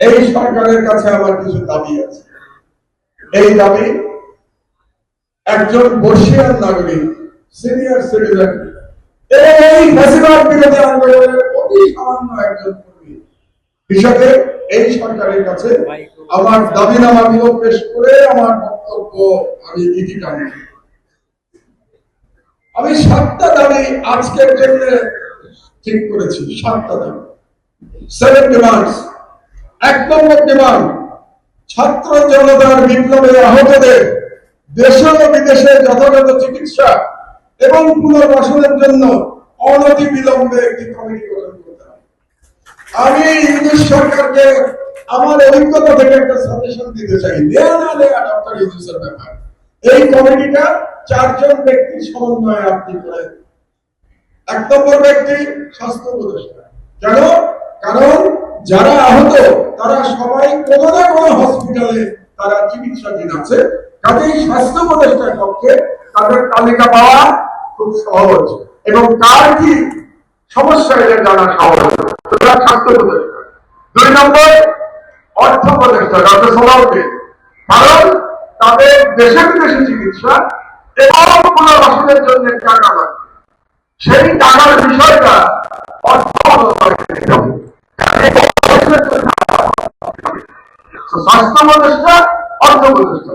এই সরকারের কাছে আমার কিছু দাবি আছে। এই দাবি একজন বর্ষিয়ান নাগরিক, সিনিয়র সিটিজেন, এই বিরোধী আন্দোলনের অতি সামান্য একজন কর্মী। এই সরকারের কাছে আমার দাবিনামাগুলো পেশ করে আমার বক্তব্য আমি ইতি টানি আমি সাতটা দাবি আজকের জন্য ঠিক করেছি, সাতটা দাবি। সেভেন ডিমান্ডস, এক নম্বর ডিমান্ড, ছাত্র জনতার বিপ্লবে আহতদের দেশে ও বিদেশে যথাযথ চিকিৎসা এবং পুনর্বাসনের জন্য অনতি বিলম্বে একটি কমিটি গঠন করতে হবে। আমি ইংলিশ সরকারকে আমার অভিজ্ঞতা থেকে একটা সাজেশন দিতে চাই। ডক্টর ইউনুসের ব্যাপার। এই কমিটিটা চারজন ব্যক্তির সমন্বয়ে আপনি করেন এক নম্বর ব্যক্তি স্বাস্থ্য উপদেষ্টা। কেন? কারণ যারা আহত, তারা সবাই কোনো না কোনো হসপিটালে তারা চিকিৎসাধীন আছে। কাজেই স্বাস্থ্য উপদেষ্টার পক্ষে তাদের তালিকা পাওয়া খুব সহজ। এবং কার কি সমস্যা এটা জানা সহজ। সুতরাং স্বাস্থ্য উপদেষ্টা। দুই নম্বর, অর্থ উপদেষ্টা, ডক্টর সোলাউকে কারণ তাদের দেশে বিদেশে চিকিৎসা এবং পুনর্বাসনের জন্য টাকা লাগবে। সেই টাকার বিষয়টা অর্থ মন্ত্রণালয়কে স্বাস্থ্য উপদেষ্টা অর্থ উপদেষ্টা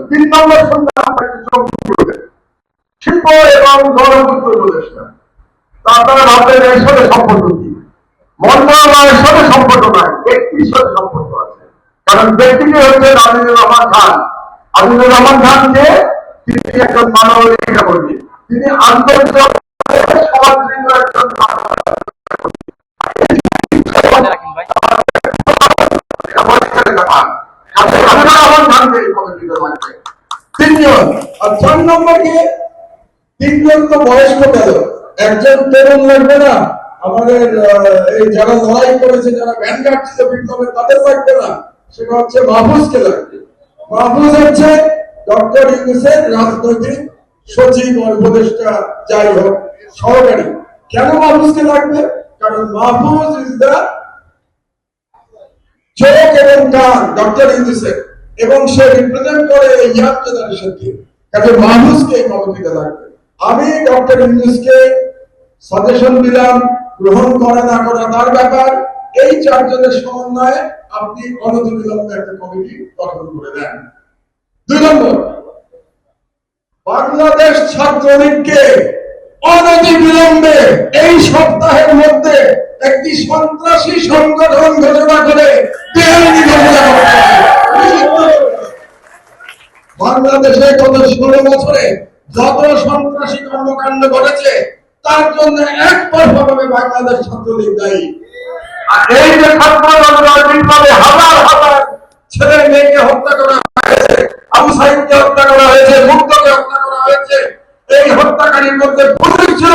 আছে কারণ ব্যক্তিটি হচ্ছে আজিজুর রহমান খান আজিজুর রহমান খান যে তিনি একজন মানবাধিকার কর্মী তিনি আন্তর্জাতিক সমাদৃত একজন রাজনৈতিক সচিব উপদেষ্টা যাই হোক সহকারী কেন মাহফুজকে লাগবে কারণ মাহফুজ ইজ দ্য চোখ এবং কান ডক্টর ইউনুসের এবং সে রিপ্রেজেন্ট করে এই ইয়াং জেনারেশনকে কাজে মানুষকে এই কমিটিতে লাগবে আমি ডক্টর ইউনুসকে সাজেশন দিলাম, গ্রহণ করা না করা তার ব্যাপার। এই চারজনের সমন্বয়ে আপনি অনতিবিলম্বে একটা কমিটি গঠন করে দেন। দুই নম্বর, বাংলাদেশ ছাত্রলীগকে অনতি বিলম্বে এই সপ্তাহের মধ্যে একটি সন্ত্রাসী সংগঠন ঘোষণা করে করতে হবে। বাংলাদেশে গত ষোলো বছরে যত সন্ত্রাসী কর্মকাণ্ড ঘটেছে, তার জন্য একতরফাভাবে বাংলাদেশ ছাত্রলীগ দায়ী। আর এই যে হাজার হাজার ছেলে মেয়েকে হত্যা করা হয়েছে, আবু হত্যা করা হয়েছে, মুক্তকে হত্যা করা হয়েছে, এই হত্যাকারীর মধ্যে পুলিশ ছিল।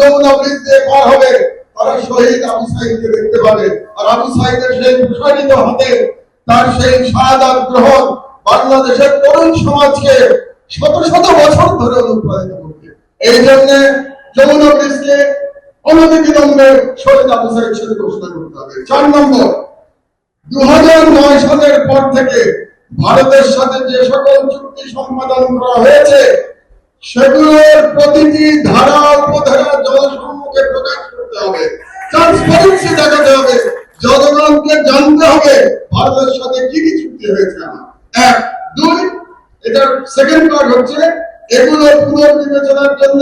যমুনা ব্রিজ দিয়ে পার হবে। তারা শহীদ আবু সাইদকে দেখতে পাবে। আর আবু সাইদের সেই প্রসারিত হাতে তার সেই শাহাদাত গ্রহণ বাংলাদেশের তরুণ সমাজকে শত শত বছর ধরে অনুপ্রাণিত করবে। এই জন্য যমুনা ব্রিজকে অনতি বিলম্বে শহীদ আবু সাইদ সাথে ঘোষণা করতে হবে। চার নম্বর দু সালের পর থেকে ভারতের সাথে যে সকল চুক্তি সম্পাদন করা হয়েছে সেগুলোর প্রতিটি ধারা উপধারা জনসম্মুখে প্রকাশ করতে হবে। ট্রান্সপারেন্সি দেখাতে হবে। জনগণকে জানতে হবে, ভারতের সাথে কি কি চুক্তি হয়েছে আমার। এক, দুই, এটার সেকেন্ড পার্ট হচ্ছে, এগুলো পুনর্বিবেচনার জন্য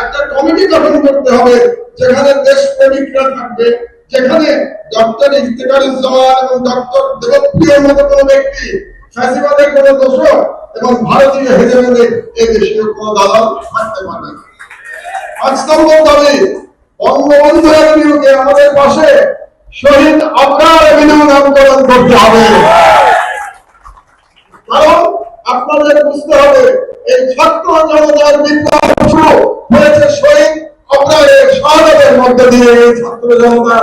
একটা কমিটি গঠন করতে হবে, যেখানে দেশ প্রেমিকরা থাকবে, যেখানে ডক্টর ইফতেখারুজ্জামান এবং ডক্টর দেবপ্রিয়র মতো কোনো ব্যক্তি, ফ্যাসিবাদের কোনো দোষক এবং ভারতীয় হেজেমেদের এই দেশীয় কোনো থাকতে পারে। না পাঁচ নম্বর দাবি, বঙ্গবন্ধু আমাদের পাশে শহীদ নামকরণ করতে হবে। কারণ আপনাদের বুঝতে হবে, এই ছাত্র জনতার বিপ্লব শুরু হয়েছে শহীদ আবরারের শাহাদের মধ্যে দিয়ে এই ছাত্র জনতা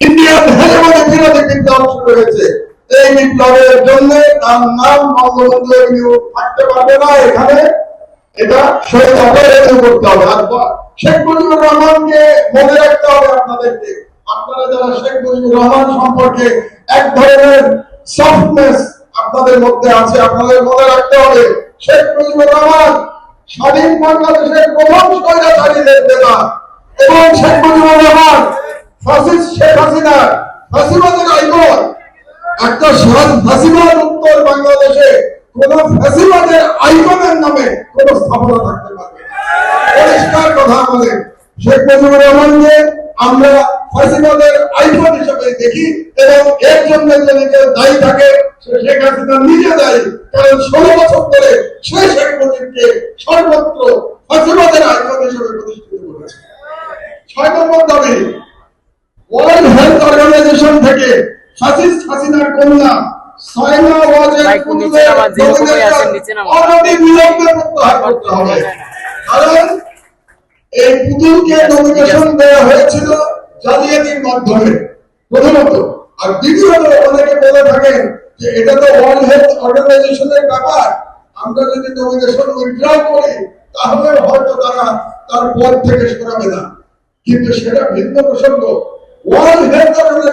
ইন্ডিয়ান হেজমনি বিরোধী বিপ্লব শুরু হয়েছে। এই বিপ্লবের জন্য তার নাম বঙ্গবন্ধু থাকতে পারবে না এখানে। এটা শহীদ অপরাধ করতে হবে। শেখ মুজিবুর রহমানকে মনে রাখতে হবে আপনাদেরকে। আপনারা যারা শেখ মুজিবুর রহমান সম্পর্কে এক ধরনের সফটনেস আপনাদের মধ্যে আছে, আপনাদের মনে রাখতে হবে, শেখ মুজিবুর রহমান স্বাধীন বাংলাদেশের প্রথম স্বৈরাচারীদের নেতা এবং শেখ মুজিবুর রহমান ফাসিস্ট শেখ হাসিনা আইকন একটা সহজ ফাঁসিবাদ উত্তর বাংলাদেশে, কোন ফাঁসিবাদের আইকনের নামে কোন স্থাপনা থাকতে পারবে পরিষ্কার কথা আমাদের। শেখ মুজিবুর রহমানকে আমরা ফাঁসিবাদের আইকন হিসেবে দেখি এবং এর জন্য যদি কেউ দায়ী থাকে, সে শেখ হাসিনা নিজে দায়ী। কারণ ষোলো বছর ধরে সে শেখ মুজিবকে সর্বত্র ফাঁসিবাদের আইকন হিসেবে প্রতিষ্ঠিত করেছে। ছয় নম্বর দাবি ওয়ার্ল্ড হেলথ অর্গানাইজেশন থেকে ফাসিস্ট হাসিনার কন্যা সাইমা ওয়াজের নামা। অনতি বিলম্বে প্রত্যাহার করতে হবে। কারণ এই পুতুলকে নমিনেশন দেওয়া হয়েছিল জালিয়াতির মাধ্যমে প্রথমত। আর দ্বিতীয়ত অনেকে বলে থাকেন যে এটা তো ওয়ার্ল্ড হেলথ অর্গানাইজেশনের ব্যাপার। আমরা যদি নমিনেশন উইথড্র করি তাহলে হয়তো তারা তার পদ থেকে সরাবে না। কিন্তু সেটা ভিন্ন প্রসঙ্গ। World Health organisation